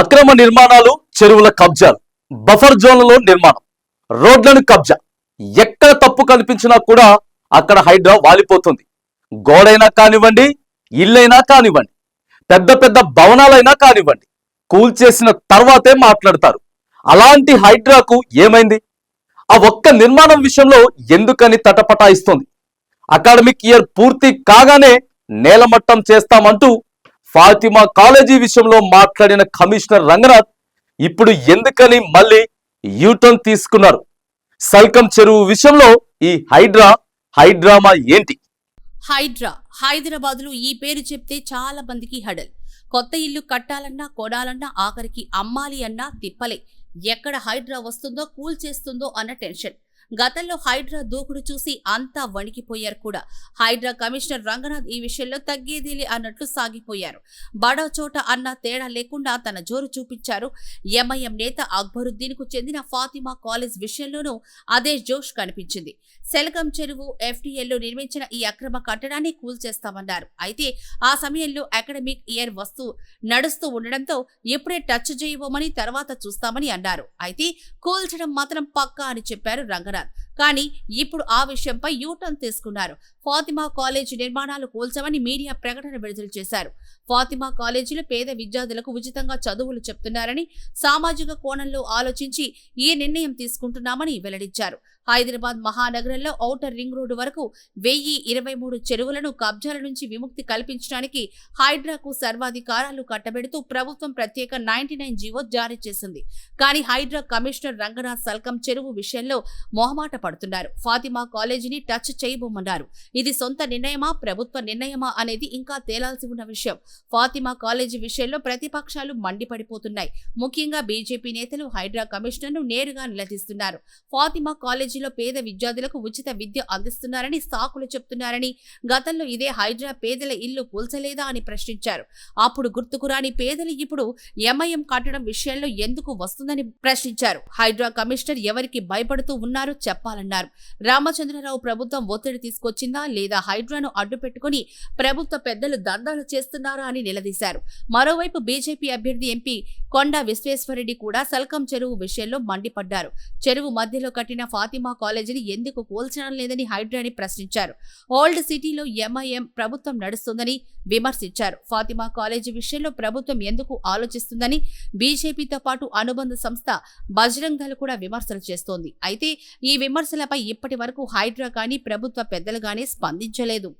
అక్రమ నిర్మాణాలు చెరువుల కబ్జాలు బఫర్ జోన్లలో నిర్మాణం రోడ్లను కబ్జా. ఎక్కడ తప్పు కనిపించినా కూడా అక్కడ హైడ్రా వాలిపోతుంది. గోడైనా కానివ్వండి ఇల్లైనా కానివ్వండి పెద్ద పెద్ద భవనాలైనా కానివ్వండి కూల్చేసిన తర్వాతే మాట్లాడతారు. అలాంటి హైడ్రాకు ఏమైంది? ఆ ఒక్క నిర్మాణం విషయంలో ఎందుకని తటపటాయిస్తోంది? అకాడమిక్ ఇయర్ పూర్తి కాగానే నేలమట్టం చేస్తామంటూ ఫాతిమా కాలేజీ విషయంలో మాట్లాడిన కమిషనర్ రంగనాథ్ ఇప్పుడు ఎందుకని మళ్ళీ యూటర్న్ తీసుకున్నారు? సల్కం చెరువు విషయంలో ఈ హైడ్రా హైడ్రామా ఏంటి? హైడ్రా హైదరాబాద్లో ఈ పేరు చెప్తే చాలా మందికి హడల్. కొత్త ఇల్లు కట్టాలన్నా కొనాలన్నా ఆఖరికి అమ్మాలి అన్నా తిప్పలే. ఎక్కడ హైడ్రా వస్తుందో కూల్ చేస్తుందో అన్న టెన్షన్. గతంలో హైడ్రా దూకుడు చూసి అంతా వణికిపోయారు కూడా. హైడ్రా కమిషనర్ రంగనాథ్ ఈ విషయంలో తగ్గేదేలే అన్నట్లు సాగిపోయారు. బడా చోట అన్న తేడా లేకుండా తన జోరు చూపించారు. ఎంఐఎం నేత అక్బరుద్దీన్కు చెందిన ఫాతిమా కాలేజ్ విషయంలోనూ అదే జోష్ కనిపించింది. సెలగం చెరువు ఎఫ్టీఎల్లో నిర్మించిన ఈ అక్రమ కట్టడాన్ని కూల్చేస్తామన్నారు. అయితే ఆ సమయంలో అకాడమిక్ ఇయర్ వస్తూ నడుస్తూ ఉండడంతో ఇప్పుడే టచ్ చేయబోమని తర్వాత చూస్తామని అన్నారు. అయితే కూల్చడం మాత్రం పక్కా అని చెప్పారు రంగనాథ్. অপরাধ కానీ ఇప్పుడు ఆ విషయంపై యూటర్న్ తీసుకున్నారు. ఫాతిమా కాలేజీ నిర్మాణాలు కూల్చమని మీడియా ప్రకటన విడుదల చేశారు. ఫాతిమా కాలేజీలో పేద విద్యార్థులకు ఉచితంగా చదువులు చెప్తున్నారని సామాజిక కోణంలో ఆలోచించి ఈ నిర్ణయం తీసుకుంటున్నామని వెల్లడించారు. హైదరాబాద్ మహానగరంలో ఔటర్ రింగ్ రోడ్డు వరకు వెయ్యి ఇరవై మూడు చెరువులను కబ్జాల నుంచి విముక్తి కల్పించడానికి హైడ్రాకు సర్వాధికారాలు కట్టబెడుతూ ప్రభుత్వం ప్రత్యేక నైన్టీ నైన్ జీవో జారీ చేసింది. కానీ హైడ్రా కమిషనర్ రంగనాథ్ సల్కం చెరువు విషయంలో మొహమాట పడుతున్నారు. ఫాతిమా కాలేజీని టచ్ చేయబోమన్నారు. ఇది సొంత నిర్ణయమా ప్రభుత్వ నిర్ణయమా అనేది ఇంకా తేలాల్సి ఉన్న విషయం. ఫాతిమా కాలేజీ విషయంలో ప్రతిపక్షాలు మండిపడిపోతున్నాయి. ముఖ్యంగా బీజేపీ నేతలు హైడ్రా కమిషనర్ను నేరుగా నిలదీస్తున్నారు. ఫాతిమా కాలేజీలో పేద విద్యార్థులకు ఉచిత విద్య అందిస్తున్నారని సాకులు చెప్తున్నారని గతంలో ఇదే హైడ్రా పేదల ఇల్లు కూల్చలేదా అని ప్రశ్నించారు. అప్పుడు గుర్తుకురాని పేదలు ఇప్పుడు ఎంఐఎం కట్టడం విషయంలో ఎందుకు వస్తుందని ప్రశ్నించారు. హైడ్రా కమిషనర్ ఎవరికి భయపడుతూ ఉన్నారో చేయాలన్నారు. రామచంద్రరావు ప్రభుత్వం ఒత్తిడి తీసుకొచ్చిందా లేదా హైడ్రాను అడ్డు పెట్టుకుని ప్రభుత్వ పెద్దలు దందాలు చేస్తున్నారా అని నిలదీశారు. మరోవైపు బీజేపీ అభ్యర్థి ఎంపీ కొండ విశ్వేశ్వరరెడ్డి కూడా సల్కం చెరువు విషయంలో మండిపడ్డారు. చెరువు మధ్యలో కట్టిన ఫాతిమా కాలేజీని ఎందుకు కూల్చడం లేదని హైడ్రాని ప్రశ్నించారు. ఓల్డ్ సిటీలో ఎంఐఎం ప్రభుత్వం నడుస్తుందని విమర్శించారు. ఫాతిమా కాలేజీ విషయంలో ప్రభుత్వం ఎందుకు ఆలోచిస్తుందని బీజేపీతో పాటు అనుబంధ సంస్థ బజరంగ్ దళ్ కూడా విమర్శలు చేస్తోంది. అయితే ఈ విమర్శ విమర్శలపై ఇప్పటి వరకు హైడ్రా కానీ ప్రభుత్వ పెద్దలు కానీ స్పందించలేదు.